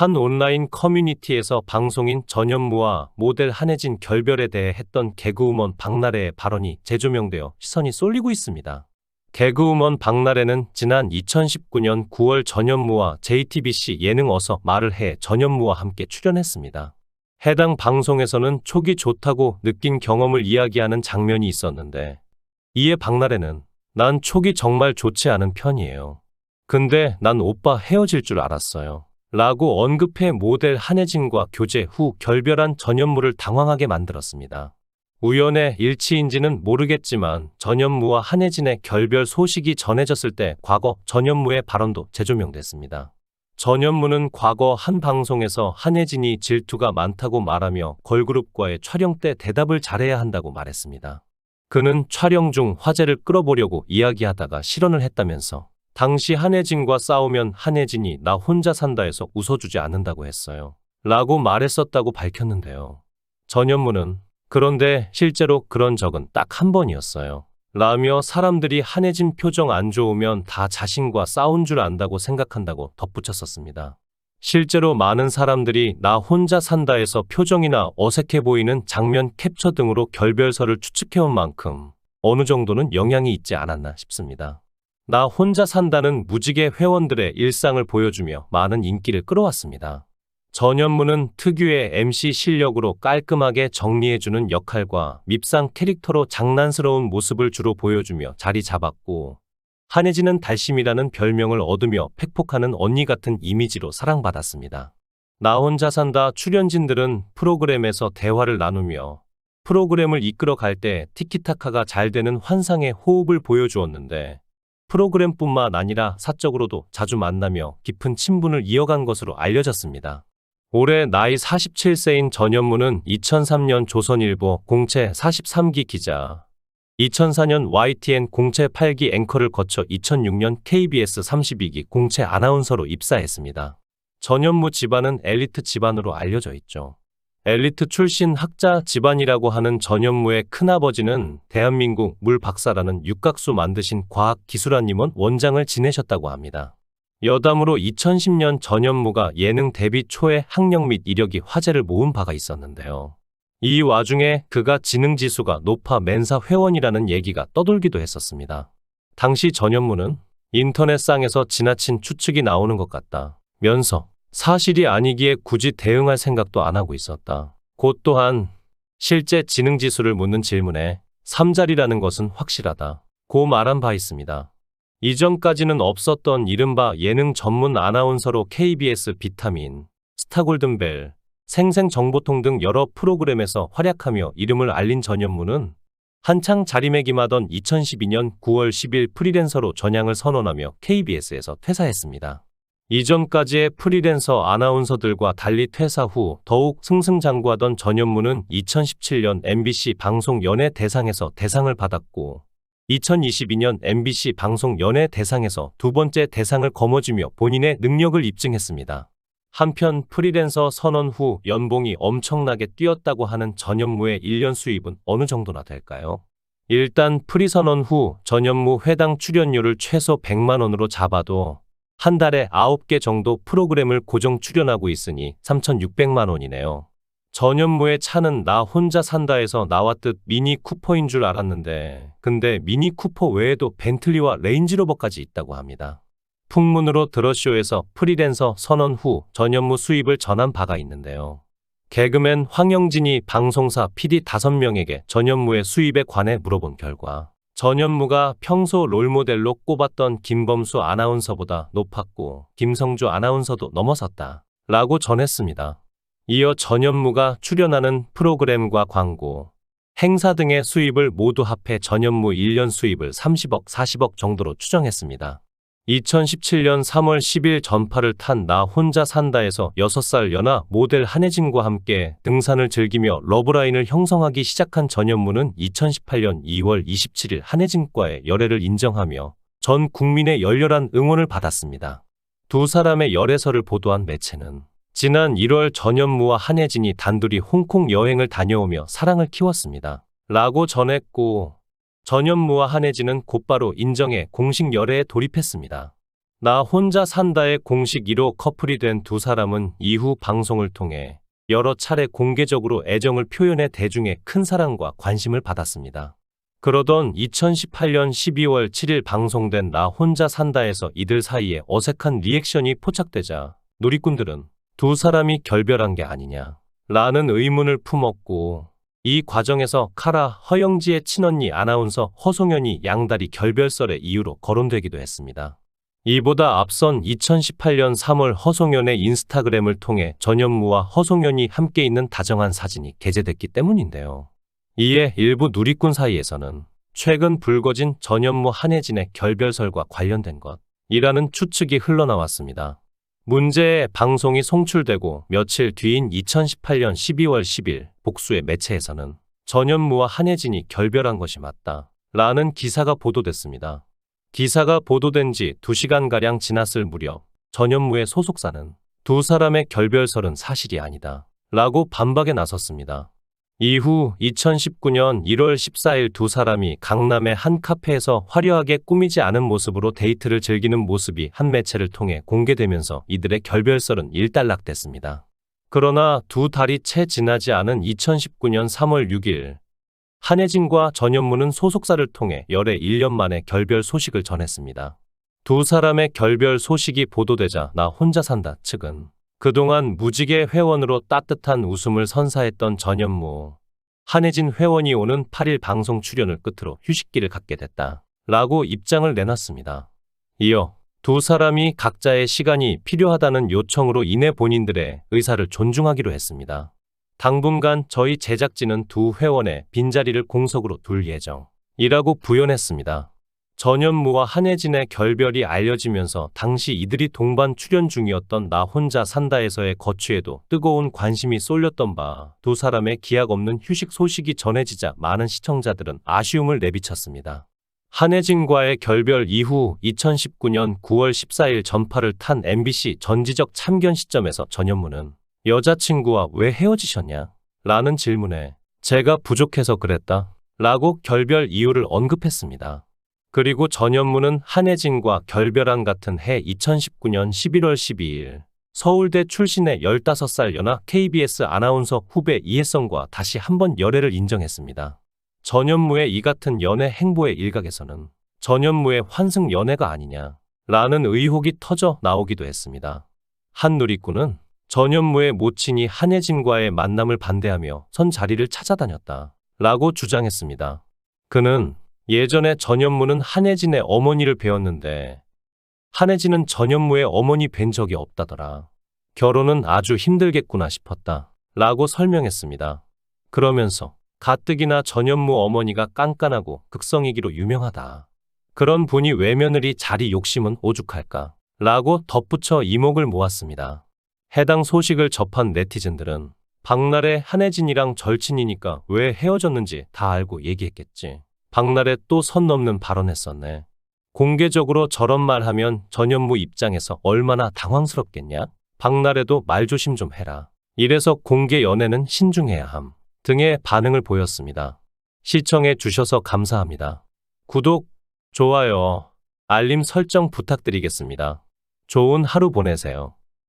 한 온라인 커뮤니티에서 방송인 전현무와 모델 한혜진 결별에 대해 했던 개그우먼 박나래의 발언이 재조명되어 시선이 쏠리고 있습니다. 개그우먼 박나래는 지난 2019년 9월 전현무와 JTBC 예능 어서 말을 해 전현무와 함께 출연했습니다. 해당 방송에서는 촉이 좋다고 느낀 경험을 이야기하는 장면이 있었는데 이에 박나래는 난 촉이 정말 좋지 않은 편이에요. 근데 난 오빠 헤어질 줄 알았어요. 라고 언급해 모델 한혜진과 교제 후 결별한 전현무를 당황하게 만들었습니다. 우연의 일치인지는 모르겠지만 전현무와 한혜진의 결별 소식이 전해졌을 때 과거 전현무의 발언도 재조명됐습니다. 전현무는 과거 한 방송에서 한혜진이 질투가 많다고 말하며 걸그룹과의 촬영 때 대답을 잘해야 한다고 말했습니다. 그는 촬영 중 화제를 끌어보려고 이야기하다가 실언을 했다면서 당시 한혜진과 싸우면 한혜진이 나 혼자 산다에서 웃어주지 않는다고 했어요. 라고 말했었다고 밝혔는데요. 전현무는 그런데 실제로 그런 적은 딱 한 번이었어요. 라며 사람들이 한혜진 표정 안 좋으면 다 자신과 싸운 줄 안다고 생각한다고 덧붙였었습니다. 실제로 많은 사람들이 나 혼자 산다에서 표정이나 어색해 보이는 장면 캡처 등으로 결별설을 추측해온 만큼 어느 정도는 영향이 있지 않았나 싶습니다. 나 혼자 산다는 무지개 회원들의 일상을 보여주며 많은 인기를 끌어왔습니다. 전현무는 특유의 MC 실력으로 깔끔하게 정리해주는 역할과 밉상 캐릭터로 장난스러운 모습을 주로 보여주며 자리 잡았고, 한혜진은 달심이라는 별명을 얻으며 팩폭하는 언니 같은 이미지로 사랑받았습니다. 나 혼자 산다 출연진들은 프로그램에서 대화를 나누며 프로그램을 이끌어 갈 때 티키타카가 잘 되는 환상의 호흡을 보여주었는데, 프로그램뿐만 아니라 사적으로도 자주 만나며 깊은 친분을 이어간 것으로 알려졌습니다. 올해 나이 47세인 전현무는 2003년 조선일보 공채 43기 기자, 2004년 YTN 공채 8기 앵커를 거쳐 2006년 KBS 32기 공채 아나운서로 입사했습니다. 전현무 집안은 엘리트 집안으로 알려져 있죠. 엘리트 출신 학자 집안이라고 하는 전현무의 큰아버지는 대한민국 물 박사라는 육각수 만드신 과학기술한임원 원장을 지내셨다고 합니다. 여담으로 2010년 전현무가 예능 데뷔 초에 학력 및 이력이 화제를 모은 바가 있었는데요. 이 와중에 그가 지능지수가 높아 멘사 회원이라는 얘기가 떠돌기도 했었습니다. 당시 전현무는 인터넷상에서 지나친 추측이 나오는 것 같다. 면서 사실이 아니기에 굳이 대응할 생각도 안 하고 있었다. 곧 또한 실제 지능지수를 묻는 질문에 3자리라는 것은 확실하다. 고 말한 바 있습니다. 이전까지는 없었던 이른바 예능 전문 아나운서로 KBS 비타민, 스타골든벨, 생생정보통 등 여러 프로그램에서 활약하며 이름을 알린 전현무는 한창 자리매김하던 2012년 9월 10일 프리랜서로 전향을 선언하며 KBS에서 퇴사했습니다. 이전까지의 프리랜서 아나운서들과 달리 퇴사 후 더욱 승승장구하던 전현무는 2017년 MBC 방송 연예 대상에서 대상을 받았고 2022년 MBC 방송 연예 대상에서 두 번째 대상을 거머쥐며 본인의 능력을 입증했습니다. 한편 프리랜서 선언 후 연봉이 엄청나게 뛰었다고 하는 전현무의 1년 수입은 어느 정도나 될까요? 일단 프리 선언 후 전현무 회당 출연료를 최소 100만 원으로 잡아도 한 달에 9개 정도 프로그램을 고정 출연하고 있으니 3,600만 원이네요. 전현무의 차는 나 혼자 산다에서 나왔듯 미니 쿠퍼인 줄 알았는데 근데 미니 쿠퍼 외에도 벤틀리와 레인지로버까지 있다고 합니다. 풍문으로 드러쇼에서 프리랜서 선언 후 전현무 수입을 전한 바가 있는데요. 개그맨 황영진이 방송사 PD 5명에게 전현무의 수입에 관해 물어본 결과 전현무가 평소 롤모델로 꼽았던 김범수 아나운서보다 높았고 김성주 아나운서도 넘어섰다 라고 전했습니다. 이어 전현무가 출연하는 프로그램과 광고, 행사 등의 수입을 모두 합해 전현무 1년 수입을 30억, 40억 정도로 추정했습니다. 2017년 3월 10일 전파를 탄 나 혼자 산다에서 6살 연하 모델 한혜진과 함께 등산을 즐기며 러브라인을 형성하기 시작한 전현무는 2018년 2월 27일 한혜진과의 열애를 인정하며 전 국민의 열렬한 응원을 받았습니다. 두 사람의 열애설을 보도한 매체는 지난 1월 전현무와 한혜진이 단둘이 홍콩 여행을 다녀오며 사랑을 키웠습니다. 라고 전했고 전현무와 한혜진은 곧바로 인정해 공식 열애에 돌입했습니다. 나 혼자 산다의 공식 1호 커플이 된 두 사람은 이후 방송을 통해 여러 차례 공개적으로 애정을 표현해 대중의 큰 사랑과 관심을 받았습니다. 그러던 2018년 12월 7일 방송된 나 혼자 산다에서 이들 사이에 어색한 리액션이 포착되자 누리꾼들은 두 사람이 결별한 게 아니냐 라는 의문을 품었고 이 과정에서 카라 허영지의 친언니 아나운서 허송연이 양다리 결별설의 이유로 거론되기도 했습니다. 이보다 앞선 2018년 3월 허송연의 인스타그램을 통해 전현무와 허송연이 함께 있는 다정한 사진이 게재됐기 때문인데요. 이에 일부 누리꾼 사이에서는 최근 불거진 전현무 한혜진의 결별설과 관련된 것이라는 추측이 흘러나왔습니다. 문제의 방송이 송출되고 며칠 뒤인 2018년 12월 10일 복수의 매체에서는 전현무와 한혜진이 결별한 것이 맞다. 라는 기사가 보도됐습니다. 기사가 보도된 지 2시간가량 지났을 무렵 전현무의 소속사는 두 사람의 결별설은 사실이 아니다. 라고 반박에 나섰습니다. 이후 2019년 1월 14일 두 사람이 강남의 한 카페에서 화려하게 꾸미지 않은 모습으로 데이트를 즐기는 모습이 한 매체를 통해 공개되면서 이들의 결별설은 일단락됐습니다. 그러나 두 달이 채 지나지 않은 2019년 3월 6일 한혜진과 전현무는 소속사를 통해 열애 1년 만에 결별 소식을 전했습니다. 두 사람의 결별 소식이 보도되자 나 혼자 산다 측은 그동안 무지개 회원으로 따뜻한 웃음을 선사했던 전현무, 한혜진 회원이 오는 8일 방송 출연을 끝으로 휴식기를 갖게 됐다. 라고 입장을 내놨습니다. 이어 두 사람이 각자의 시간이 필요하다는 요청으로 인해 본인들의 의사를 존중하기로 했습니다. 당분간 저희 제작진은 두 회원의 빈자리를 공석으로 둘 예정이라고 부연했습니다. 전현무와 한혜진의 결별이 알려지면서 당시 이들이 동반 출연 중이었던 나 혼자 산다에서의 거취에도 뜨거운 관심이 쏠렸던 바 두 사람의 기약 없는 휴식 소식이 전해지자 많은 시청자들은 아쉬움을 내비쳤습니다. 한혜진과의 결별 이후 2019년 9월 14일 전파를 탄 MBC 전지적 참견 시점에서 전현무는 여자친구와 왜 헤어지셨냐? 라는 질문에 제가 부족해서 그랬다. 라고 결별 이유를 언급했습니다. 그리고 전현무는 한혜진과 결별한 같은 해 2019년 11월 12일 서울대 출신의 15살 연하 KBS 아나운서 후배 이혜성과 다시 한번 열애를 인정했습니다. 전현무의 이 같은 연애 행보의 일각에서는 전현무의 환승 연애가 아니냐 라는 의혹이 터져 나오기도 했습니다. 한 누리꾼은 전현무의 모친이 한혜진과의 만남을 반대하며 선 자리를 찾아다녔다 라고 주장했습니다. 그는 예전에 전현무는 한혜진의 어머니를 배웠는데 한혜진은 전현무의 어머니 뵌 적이 없다더라. 결혼은 아주 힘들겠구나 싶었다. 라고 설명했습니다. 그러면서 가뜩이나 전현무 어머니가 깐깐하고 극성이기로 유명하다. 그런 분이 외며느리 자리 욕심은 오죽할까? 라고 덧붙여 이목을 모았습니다. 해당 소식을 접한 네티즌들은 박날의 한혜진이랑 절친이니까 왜 헤어졌는지 다 알고 얘기했겠지. 박날에 또선 넘는 발언했었네. 공개적으로 저런 말 하면 전현무 입장에서 얼마나 당황스럽겠냐? 박날에도 말 조심 좀 해라. 이래서 공개 연애는 신중해야 함. 등의 반응을 보였습니다. 시청해 주셔서 감사합니다. 구독, 좋아요, 알림 설정 부탁드리겠습니다. 좋은 하루 보내세요.